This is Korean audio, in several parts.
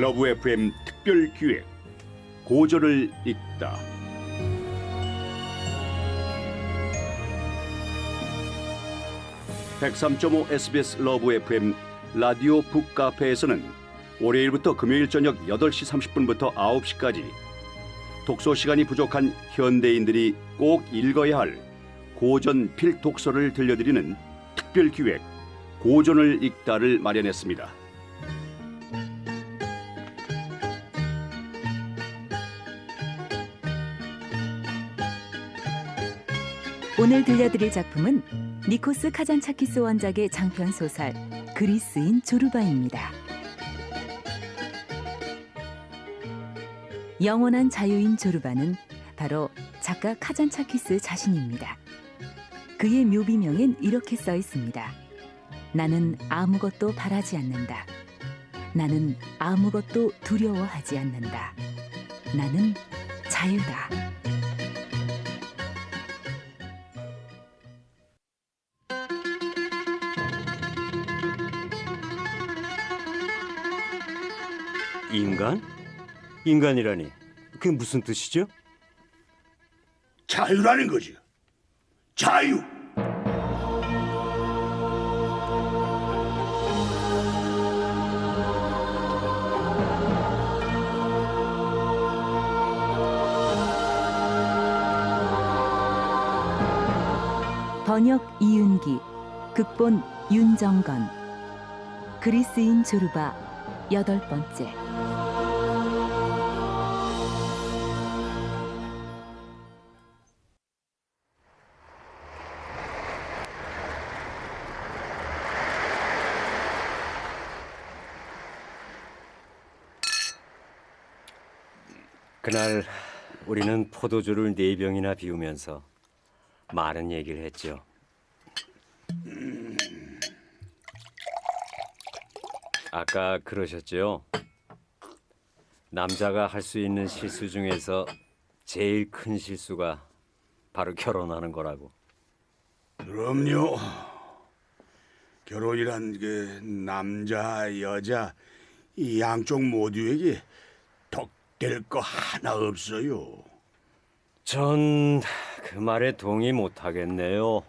러브 FM 특별 기획 고전을 읽다. (103.5) SBS 러브 FM 라디오 북카페에서는 월요일부터 금요일 저녁 (8시 30분부터) (9시까지) 독서 시간이 부족한 현대인들이 꼭 읽어야 할 고전 필독서를 들려드리는 특별 기획 고전을 읽다를 마련했습니다. 오늘 들려드릴 작품은 니코스 카잔차키스 원작의 장편 소설 그리스인 조르바입니다. 영원한 자유인 조르바는 바로 작가 카잔차키스 자신입니다. 그의 묘비명엔 이렇게 써 있습니다. 나는 아무것도 바라지 않는다. 나는 아무것도 두려워하지 않는다. 나는 자유다. 인간? 인간이라니 그게 무슨 뜻이죠? 자유라는 거죠. 자유. 번역 이윤기, 극본 윤정건, 그리스인 조르바 여덟 번째. 그날 우리는 포도주를 네 병이나 비우면서 많은 얘기를 했죠. 아까 그러셨죠? 남자가 할 수 있는 실수 중에서 제일 큰 실수가 바로 결혼하는 거라고. 그럼요. 결혼이란 그 남자 여자 이 양쪽 모두에게 덕 될 거 하나 없어요. 전 그 말에 동의 못 하겠네요.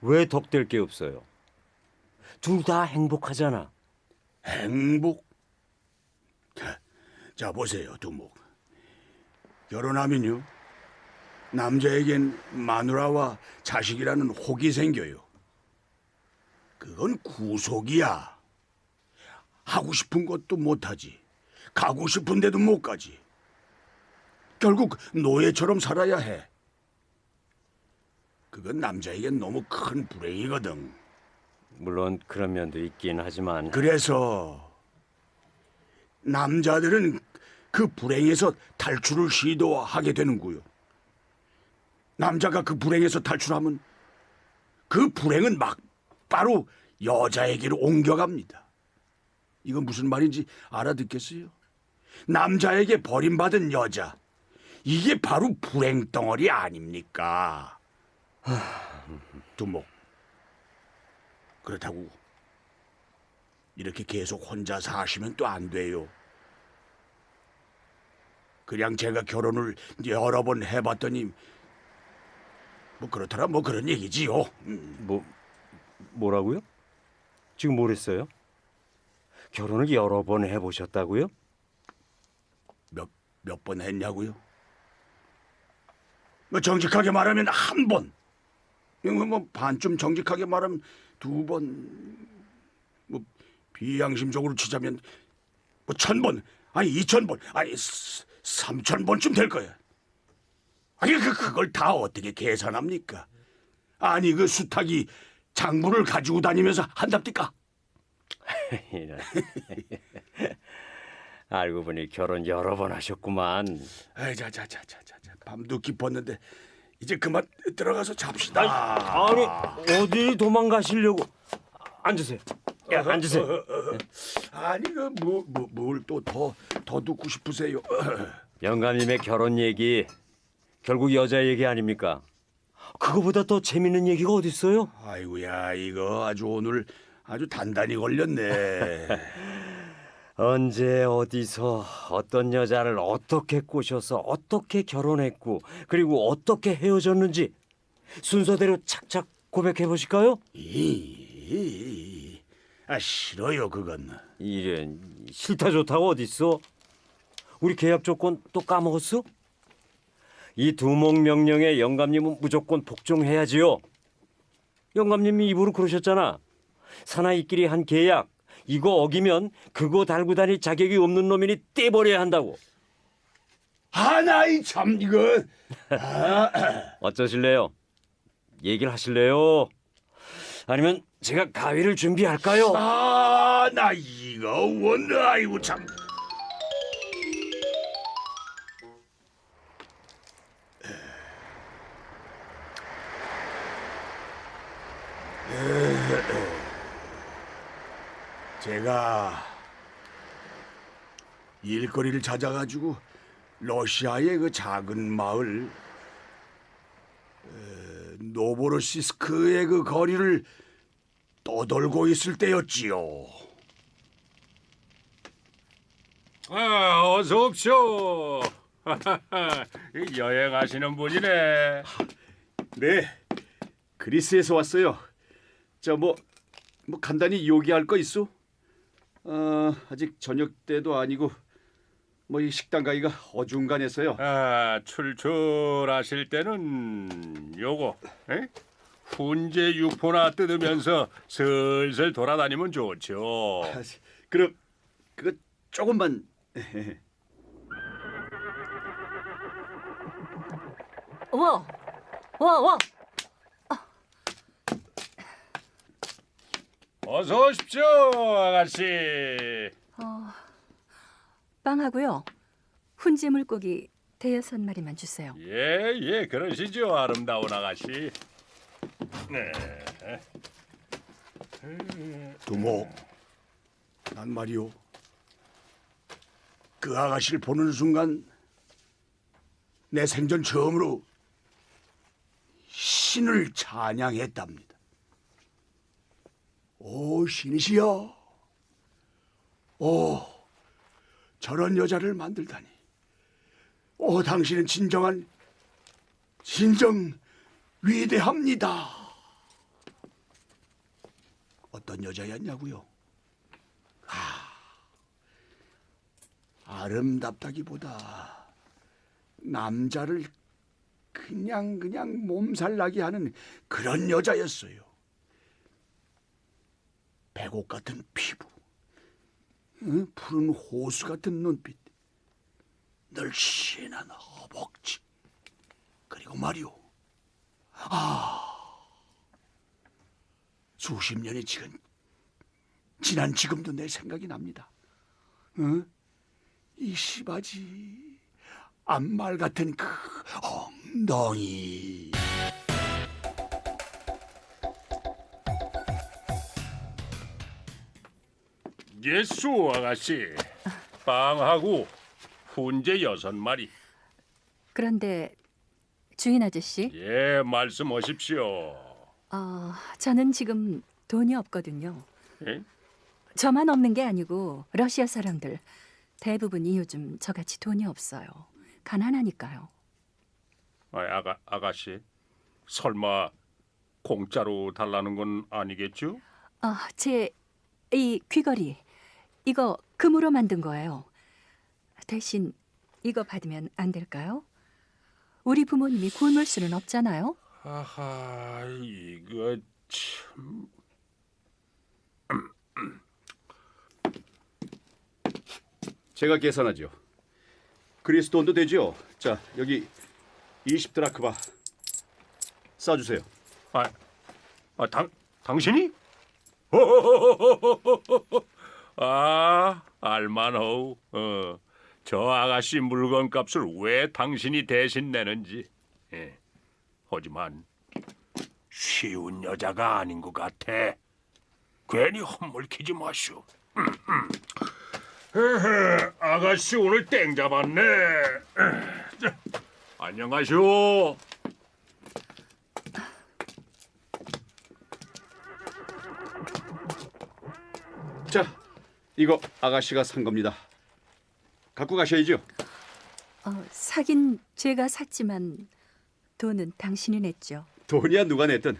왜 덕될 게 없어요? 둘 다 행복하잖아. 행복. 자 보세요 두목. 결혼하면요 남자에겐 마누라와 자식이라는 혹이 생겨요. 그건 구속이야. 하고 싶은 것도 못하지. 가고 싶은 데도 못 가지. 결국 노예처럼 살아야 해. 그건 남자에겐 너무 큰 불행이거든. 물론 그런 면도 있긴 하지만 그래서 남자들은 그 불행에서 탈출을 시도하게 되는구요. 남자가 그 불행에서 탈출하면 그 불행은 막 바로 여자에게로 옮겨갑니다. 이건 무슨 말인지 알아듣겠어요? 남자에게 버림받은 여자. 이게 바로 불행 덩어리 아닙니까? 두목. 그렇다고 이렇게 계속 혼자 사시면 또 안 돼요. 그냥 제가 결혼을 여러 번 해봤더니 뭐 그렇더라 뭐 그런 얘기지요. 음, 뭐 뭐라고요? 지금 뭘 했어요? 결혼을 여러 번 해보셨다고요? 몇몇 번 했냐고요? 뭐 정직하게 말하면 한 번. 뭐, 뭐 반쯤 정직하게 말하면 두 번. 뭐 비양심적으로 치자면 뭐 천 번, 아니 이천 번, 아니 스- 삼천 번쯤 될 거야. 아니 그 그걸 다 어떻게 계산합니까? 아니 그 수탉이 장부를 가지고 다니면서 한답니까? 알고 보니 결혼 여러 번 하셨구만. 아이 자자자자자 밤도 깊었는데 이제 그만 들어가서 잡시다. 아니 어디 도망가시려고? 앉으세요. 야 앉으세요. 아니 그뭐뭐뭘또더더 듣고 싶으세요? 영감님의 결혼 얘기 결국 여자 얘기 아닙니까? 그거보다 더 재밌는 얘기가 어디 있어요? 아이고야 이거 아주 오늘 아주 단단히 걸렸네. 언제 어디서 어떤 여자를 어떻게 꼬셔서 어떻게 결혼했고 그리고 어떻게 헤어졌는지 순서대로 착착 고백해 보실까요? 이, 아 싫어요 그건. 이런 싫다 좋다고 어딨어? 우리 계약 조건 또 까먹었어? 이 두목 명령에 영감님은 무조건 복종해야지요. 영감님이 입으로 그러셨잖아. 사나이끼리 한 계약 이거 어기면 그거 달고 다닐 자격이 없는 놈이니 떼버려야 한다고. 하나이 참 이거. 어쩌실래요? 얘기를 하실래요? 아니면 제가 가위를 준비할까요? 아 나 이거 원 아이고 참. 제가 일거리를 찾아가지고 러시아의 그 작은 마을 에, 노보로시스크의 그 거리를 떠돌고 있을 때였지요. 아, 어서 옵쇼. 여행하시는 분이네. 네, 그리스에서 왔어요. 저뭐뭐 간단히 요기할 거 있어? 어, 아직 저녁 때도 아니고 뭐 이 식당 가기가 어중간해서요. 아, 출출하실 때는 요거, 에? 훈제 육포나 뜯으면서 슬슬 돌아다니면 좋죠. 아, 그럼 그거 조금만 와, 와, 와. 어서 오십시오, 아가씨. 빵하고요. 훈제 물고기 대여섯 마리만 주세요. 예, 예, 그러시죠, 아름다운 아가씨. 네. 두목, 난 말이오. 그 아가씨를 보는 순간 내 생전 처음으로 신을 찬양했답니다. 오, 신이시여. 오, 저런 여자를 만들다니. 오, 당신은 진정한, 진정 위대합니다. 어떤 여자였냐고요? 아, 아름답다기보다 남자를 그냥 그냥 몸살나게 하는 그런 여자였어요. 백옥 같은 피부, 응? 푸른 호수 같은 눈빛, 늘씬한 허벅지, 그리고 말이오, 수십 년이 지금 지난 지금도 내 생각이 납니다. 응? 이 시바지 앞말 같은 그 엉덩이. 예수 아가씨. 빵하고 훈제 여섯 마리. 그런데 주인 아저씨, 예, 말씀하십시오. 어, 저는 지금 돈이 없거든요. 예? 저만 없는 게 아니고 러시아 사람들 대부분이 요즘 저같이 돈이 없어요. 가난하니까요. 아, 아가 아가씨, 설마 공짜로 달라는 건 아니겠죠? 아, 제이 귀걸이 이거 금으로 만든 거예요. 대신 이거 받으면 안 될까요? 우리 부모님이 굶을 수는 없잖아요. 아하, 이거 참. 제가 계산하죠. 그리스 돈도 되죠. 자 여기 20드라크바 싸주세요. 아, 아, 당 당신이? 아, 알만하오. 어, 저 아가씨 물건값을 왜 당신이 대신 내는지. 예. 하지만 쉬운 여자가 아닌 것 같아. 괜히 헛물키지 마시오. 에헤, 아가씨 오늘 땡 잡았네. 자, 안녕하시오. 자 이거 아가씨가 산 겁니다. 갖고 가셔야죠. 어, 사긴 제가 샀지만 돈은 당신이 냈죠. 돈이야 누가 냈든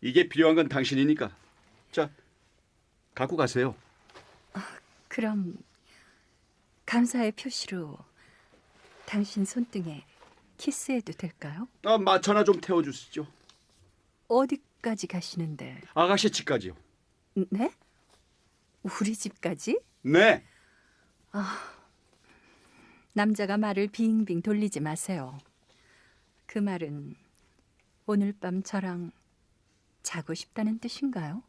이게 필요한 건 당신이니까. 자, 갖고 가세요. 그럼 감사의 표시로 당신 손등에 키스해도 될까요? 아, 마차나 좀 태워 주시죠. 어디까지 가시는데? 아가씨 집까지요. 네? 우리 집까지? 네. 남자가 말을 빙빙 돌리지 마세요. 그 말은 오늘 밤 저랑 자고 싶다는 뜻인가요?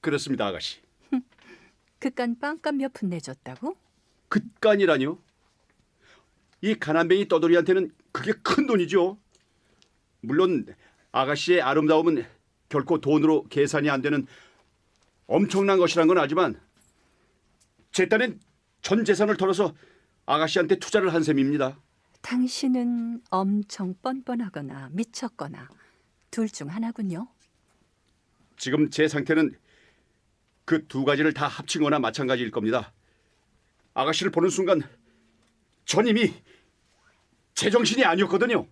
그렇습니다, 아가씨. 그깟 빵값 몇 푼 내줬다고? 그간이라뇨? 이 가난뱅이 떠돌이한테는 그게 큰 돈이죠. 물론 아가씨의 아름다움은 결코 돈으로 계산이 안 되는 엄청난 것이란 건 알지만 제 딴엔 전 재산을 털어서 아가씨한테 투자를 한 셈입니다. 당신은 엄청 뻔뻔하거나 미쳤거나 둘 중 하나군요. 지금 제 상태는 그 두 가지를 다 합친 거나 마찬가지일 겁니다. 아가씨를 보는 순간 전 이미 제정신이 아니었거든요.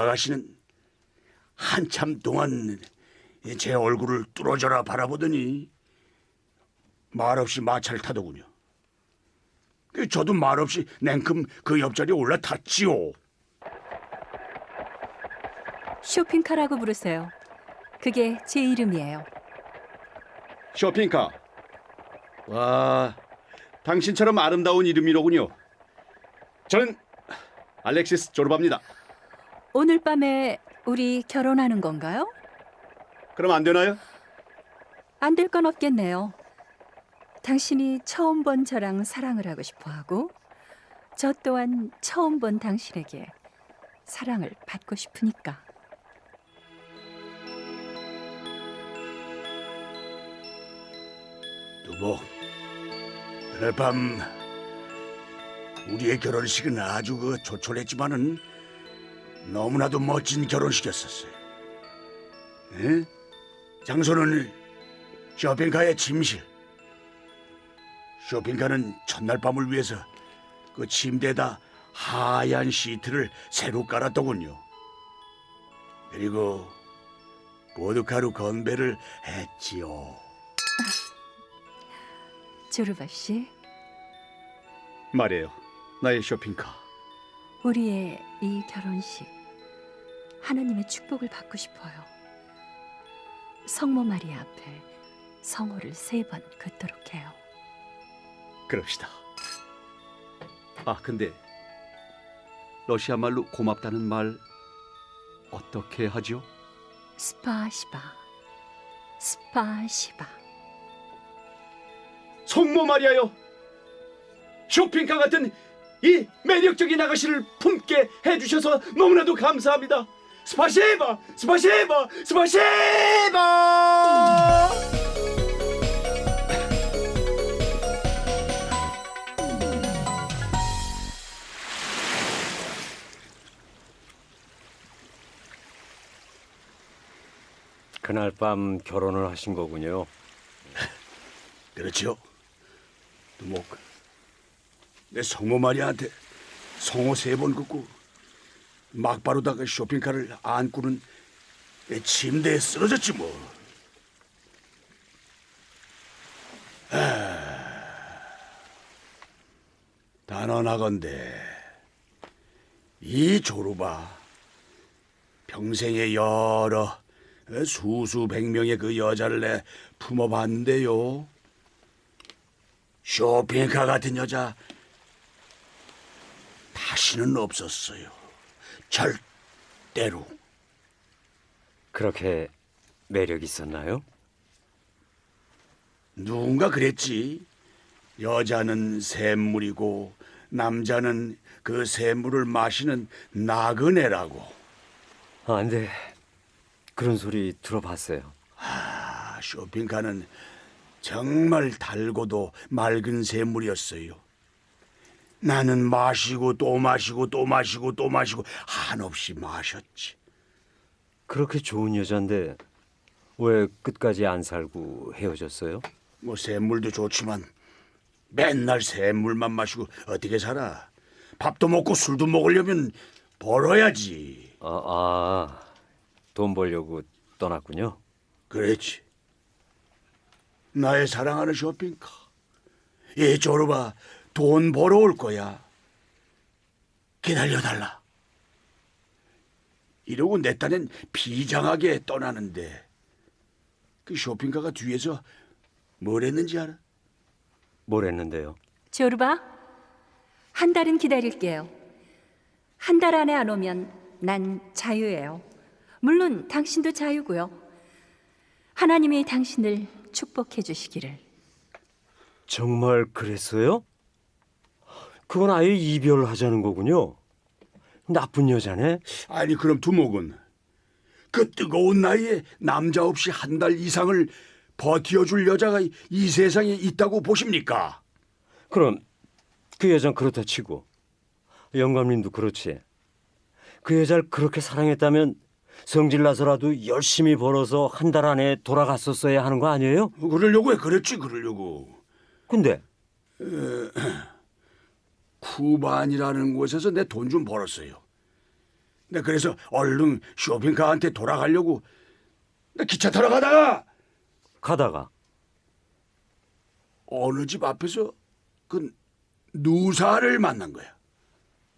아가씨는 한참 동안 제 얼굴을 뚫어져라 바라보더니 말없이 마차를 타더군요. 그 저도 말없이 냉큼 그 옆자리에 올라탔지요. 쇼핑카라고 부르세요. 그게 제 이름이에요. 쇼핑카. 와, 당신처럼 아름다운 이름이로군요. 저는 알렉시스 조르바입니다. 오늘 밤에 우리 결혼하는 건가요? 그럼 안 되나요? 안 될 건 없겠네요. 당신이 처음 본 저랑 사랑을 하고 싶어 하고, 저 또한 처음 본 당신에게 사랑을 받고 싶으니까. 두목, 오늘 밤 우리의 결혼식은 아주 그 조촐했지만은 너무나도 멋진 결혼식이었었어요. 에? 장소는 쇼핑카의 침실. 쇼핑카는 첫날 밤을 위해서 그 침대에다 하얀 시트를 새로 깔았더군요. 그리고 보드카로 건배를 했지요. 조르바 씨, 말이에요. 나의 쇼핑카. 우리의 이 결혼식 하나님의 축복을 받고 싶어요. 성모 마리아 앞에 성호를 세 번 긋도록 해요. 그럽시다. 아, 근데 러시아 말로 고맙다는 말 어떻게 하죠? 스파시바, 스파시바. 성모 마리아요. 쇼핑카 같은 이 매력적인 아가씨를 품게 해주셔서 너무나도 감사합니다. 스파시바, 스파시바, 스파시바. 그날 밤 결혼을 하신 거군요. 그렇죠. 두목, 내 성모 마리아한테 성호 세 번 긋고 막바로다가 쇼핑카를 안고는 내 침대에 쓰러졌지 뭐. 아, 단언하건대 이 조르바 평생에 여러 수수백 명의 그 여자를 내 품어봤는데요. 쇼핑카 같은 여자 다시는 없었어요. 절대로. 그렇게 매력 있었나요? 누군가 그랬지. 여자는 샘물이고 남자는 그 샘물을 마시는 나그네라고. 아, 안 돼. 그런 소리 들어봤어요. 아, 쇼핑카는 정말 달고도 맑은 샘물이었어요. 나는 마시고 또 마시고 또 마시고 또 마시고 한없이 마셨지. 그렇게 좋은 여잔데 왜 끝까지 안 살고 헤어졌어요? 뭐 샘물도 좋지만 맨날 샘물만 마시고 어떻게 살아? 밥도 먹고 술도 먹으려면 벌어야지. 아, 아, 돈 벌려고 떠났군요. 그렇지. 나의 사랑하는 쇼핑카. 얘 졸업아 돈 벌어올 거야. 기다려달라. 이러고 내 딴엔 비장하게 떠나는데 그 쇼핑카가 뒤에서 뭘 했는지 알아? 뭘 했는데요? 조르바, 한 달은 기다릴게요. 한 달 안에 안 오면 난 자유예요. 물론 당신도 자유고요. 하나님이 당신을 축복해 주시기를. 정말 그랬어요? 그건 아예 이별하자는 거군요. 나쁜 여자네. 아니 그럼 두목은 그 뜨거운 나이에 남자 없이 한 달 이상을 버티어줄 여자가 이 세상에 있다고 보십니까? 그럼 그 여잔 그렇다 치고 영감님도 그렇지. 그 여자를 그렇게 사랑했다면 성질 나서라도 열심히 벌어서 한 달 안에 돌아갔었어야 하는 거 아니에요? 그러려고 해 그랬지 그러려고 근데 쿠반이라는 곳에서 내 돈 좀 벌었어요. 내 그래서 얼른 쇼핑카한테 돌아가려고 나 기차 타러 가다가 가다가 어느 집 앞에서 그 누사를 만난 거야.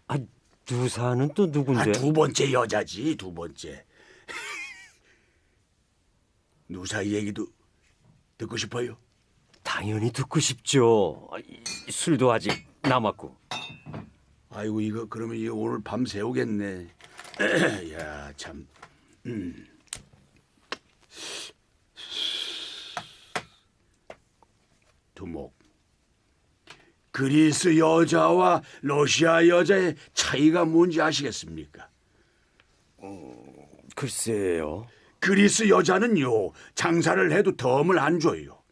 아 누사는 또 누군데? 아, 두 번째 여자지 두 번째. 누사 얘기도 듣고 싶어요. 당연히 듣고 싶죠. 아, 이- 술도 아직 남았고. 아이고 이거 그러면 이거 오늘 밤 새우겠네. 야 참. 음. 두목. 그리스 여자와 러시아 여자의 차이가 뭔지 아시겠습니까? 글쎄요. 그리스 여자는요 장사를 해도 덤을 안 줘요.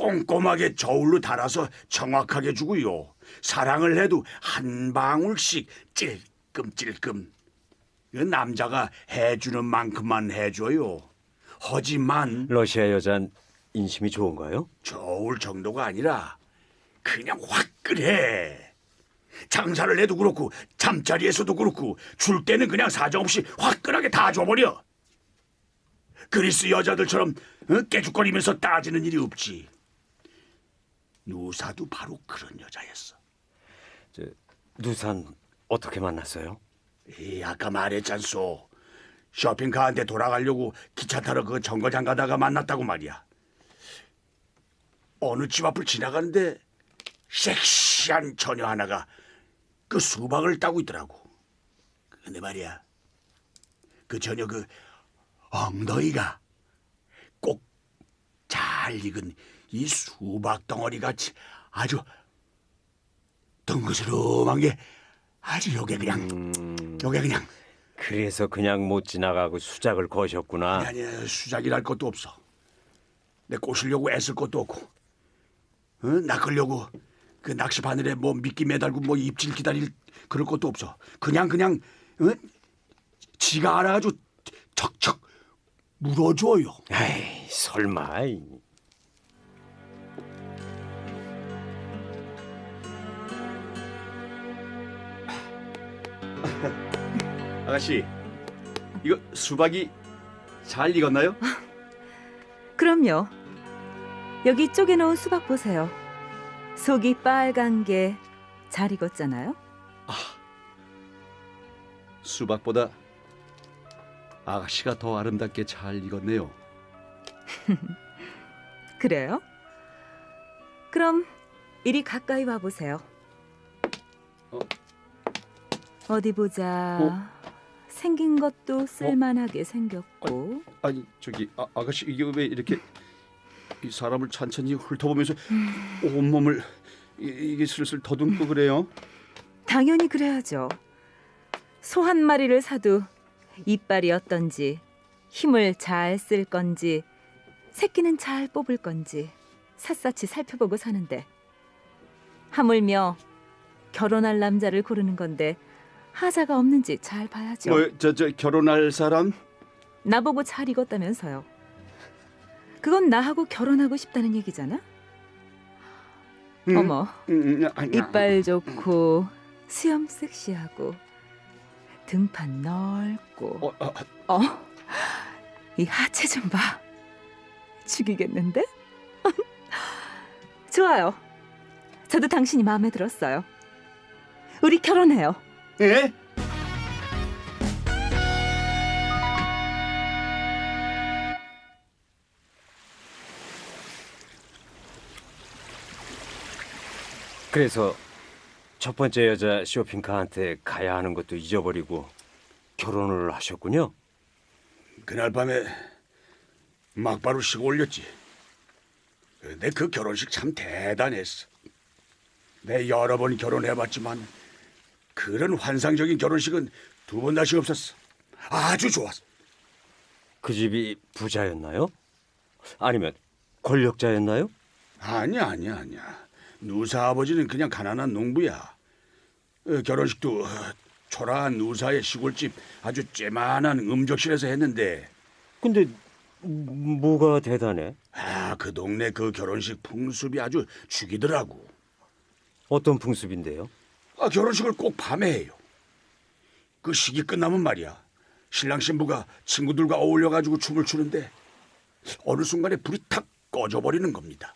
꼼꼼하게 저울로 달아서 정확하게 주고요. 사랑을 해도 한 방울씩 찔끔찔끔. 그 남자가 해주는 만큼만 해줘요. 하지만 러시아 여잔 인심이 좋은가요? 저울 정도가 아니라 그냥 화끈해. 장사를 해도 그렇고 잠자리에서도 그렇고 줄 때는 그냥 사정없이 화끈하게 다 줘버려. 그리스 여자들처럼 어? 깨죽거리면서 따지는 일이 없지. 누사도 바로 그런 여자였어. 저 누산 어떻게 만났어요? 이 아까 말했잖소. 쇼핑카한테 돌아가려고 기차 타러 그 정거장 가다가 만났다고 말이야. 어느 집 앞을 지나가는데 섹시한 처녀 하나가 그 수박을 따고 있더라고. 근데 말이야, 그 처녀 그 엉덩이가 꼭 잘 익은 이 수박 덩어리 같이 아주 덩그스름한 게 아주 요게 그냥 요게 그냥 그래서 그냥 못 지나가고 수작을 거셨구나. 아니, 아니 수작이랄 것도 없어. 내 꼬시려고 애쓸 것도 없고, 어? 낚으려고 그 낚시 바늘에 뭐 미끼 매달고 뭐 입질 기다릴 그럴 것도 없어. 그냥 그냥 어? 지가 알아가지고 척척 물어줘요. 에이 설마. 아가씨, 이거 수박이 잘 익었나요? 그럼요. 여기 쪼개 놓은 수박 보세요. 속이 빨간 게 잘 익었잖아요. 수박보다 아가씨가 더 아름답게 잘 익었네요. 그래요? 그럼 이리 가까이 와 보세요. 어? 어디 보자. 생긴 것도 쓸만하게 생겼고 아니 저기 아, 아가씨 이게 왜 이렇게 이 사람을 천천히 훑어보면서 온 몸을 이, 이게 슬슬 더듬고 그래요? 당연히 그래야죠. 소 한 마리를 사도 이빨이 어떤지 힘을 잘 쓸 건지 새끼는 잘 뽑을 건지 샅샅이 살펴보고 사는데 하물며 결혼할 남자를 고르는 건데 하자가 없는지 잘 봐야죠. 뭐 저 저 결혼할 사람? 나보고 잘 익었다면서요. 그건 나하고 결혼하고 싶다는 얘기잖아. 음, 어머, 음, 음, 아니, 이빨 좋고 수염 섹시하고 등판 넓고 어, 어, 어, 이 하체 좀 봐. 죽이겠는데? 좋아요. 저도 당신이 마음에 들었어요. 우리 결혼해요. 예? 그래서 첫 번째 여자 쇼핑카한테 가야 하는 것도 잊어버리고 결혼을 하셨군요. 그날 밤에 막바로 시고 올렸지. 근데 그 결혼식 참 대단했어. 내 여러 번 결혼해봤지만 그런 환상적인 결혼식은 두 번 다시 없었어. 아주 좋았어. 그 집이 부자였나요? 아니면 권력자였나요? 아니야, 아니야, 아니야. 누사 아버지는 그냥 가난한 농부야. 어, 결혼식도 어, 초라한 누사의 시골집 아주 쬐만한 음적실에서 했는데 근데 음, 뭐가 대단해? 아, 그 동네 그 결혼식 풍습이 아주 죽이더라고. 어떤 풍습인데요? 아, 결혼식을 꼭 밤에 해요. 그 식이 끝나면 말이야. 신랑 신부가 친구들과 어울려가지고 춤을 추는데 어느 순간에 불이 탁 꺼져버리는 겁니다.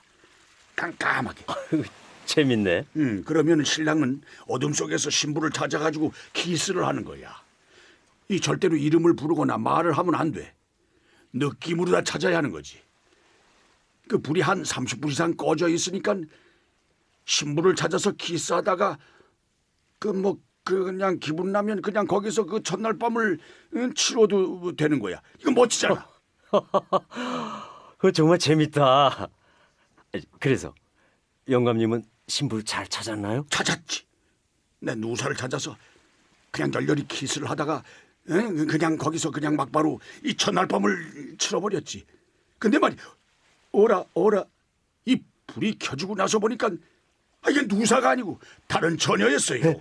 깜깜하게. 재밌네. 음, 그러면 신랑은 어둠 속에서 신부를 찾아가지고 키스를 하는 거야. 이 절대로 이름을 부르거나 말을 하면 안 돼. 느낌으로 다 찾아야 하는 거지. 그 불이 한 30분 이상 꺼져 있으니까 신부를 찾아서 키스하다가 그뭐 그냥 기분 나면 그냥 거기서 그 첫날 밤을 응, 치러도 되는 거야. 이거 멋지잖아. 그거 정말 재밌다. 그래서 영감님은 신부를 잘 찾았나요? 찾았지. 내 누사를 찾아서 그냥 열렬히 키스를 하다가 응? 그냥 거기서 그냥 막바로 이 첫날 밤을 치러버렸지. 근데 말이 오라 오라 이 불이 켜지고 나서 보니까 아, 이게 누사가 아니고 다른 처녀였어요.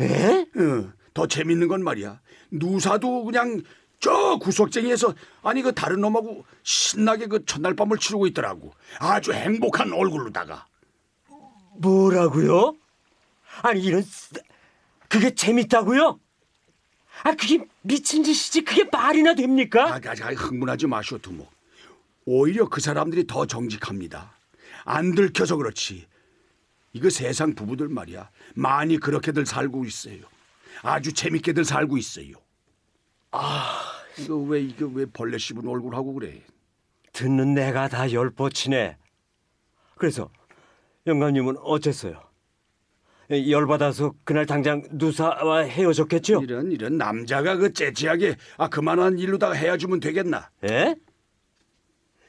에? 어, 더 재밌는 건 말이야. 누사도 그냥 저 구석쟁이에서 아니 그 다른 놈하고 신나게 그 첫날 밤을 치르고 있더라고. 아주 행복한 얼굴로다가. 뭐라고요? 아니 이런 쓰- 그게 재밌다고요? 아 그게 미친 짓이지 그게 말이나 됩니까? 아, 아, 아, 흥분하지 마시오 두목. 오히려 그 사람들이 더 정직합니다. 안 들켜서 그렇지. 이거 세상 부부들 말이야. 많이 그렇게들 살고 있어요. 아주 재밌게들 살고 있어요. 아, 이거 왜 이거 왜 벌레 씹은 얼굴 하고 그래? 듣는 내가 다 열뻗치네. 그래서 영감님은 어쨌어요? 열받아서 그날 당장 누사와 헤어졌겠죠? 이런 이런 남자가 그 째째하게 아 그만한 일로다가 헤어지면 되겠나? 에?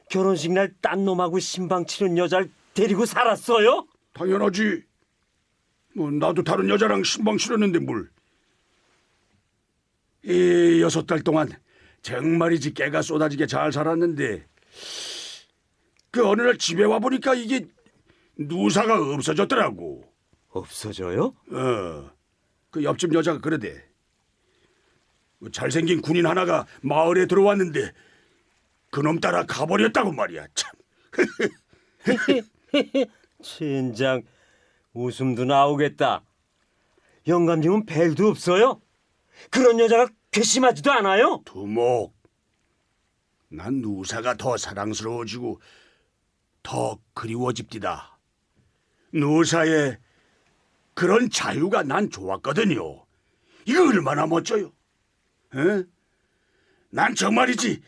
결혼식 날 딴 놈하고 신방 치는 여자를 데리고 살았어요? 당연하지. 뭐 나도 다른 여자랑 신방 치렀는데 뭘? 이 여섯 달 동안 정말이지 깨가 쏟아지게 잘 살았는데 그 어느 날 집에 와 보니까 이게 누사가 없어졌더라고. 없어져요? 어, 그 옆집 여자가 그러대. 그 잘생긴 군인 하나가 마을에 들어왔는데 그놈 따라 가버렸다고 말이야. 참. 진장 웃음도 나오겠다. 영감님은 벨도 없어요? 그런 여자가 괘씸하지도 않아요? 두목, 난 누사가 더 사랑스러워지고 더 그리워집디다. 누사의 그런 자유가 난 좋았거든요. 이거 얼마나 멋져요. 에? 난 정말이지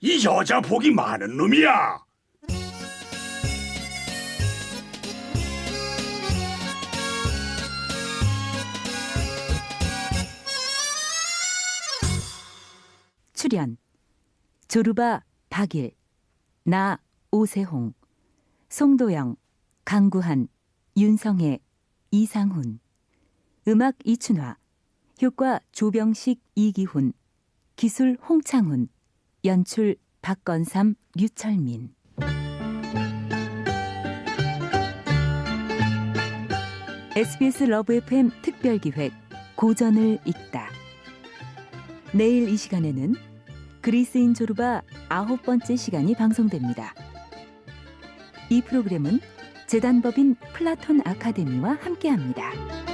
이 여자 복이 많은 놈이야. 출연. 조르바 박일 나 오세홍 송도영 강구한 윤성혜 이상훈. 음악 이춘화 효과 조병식 이기훈. 기술 홍창훈. 연출 박건삼 류철민. SBS 러브 FM 특별 기획 고전을 읽다. 내일 이 시간에는 그리스인 조르바 아홉 번째 시간이 방송됩니다. 이 프로그램은 재단법인 플라톤 아카데미와 함께합니다.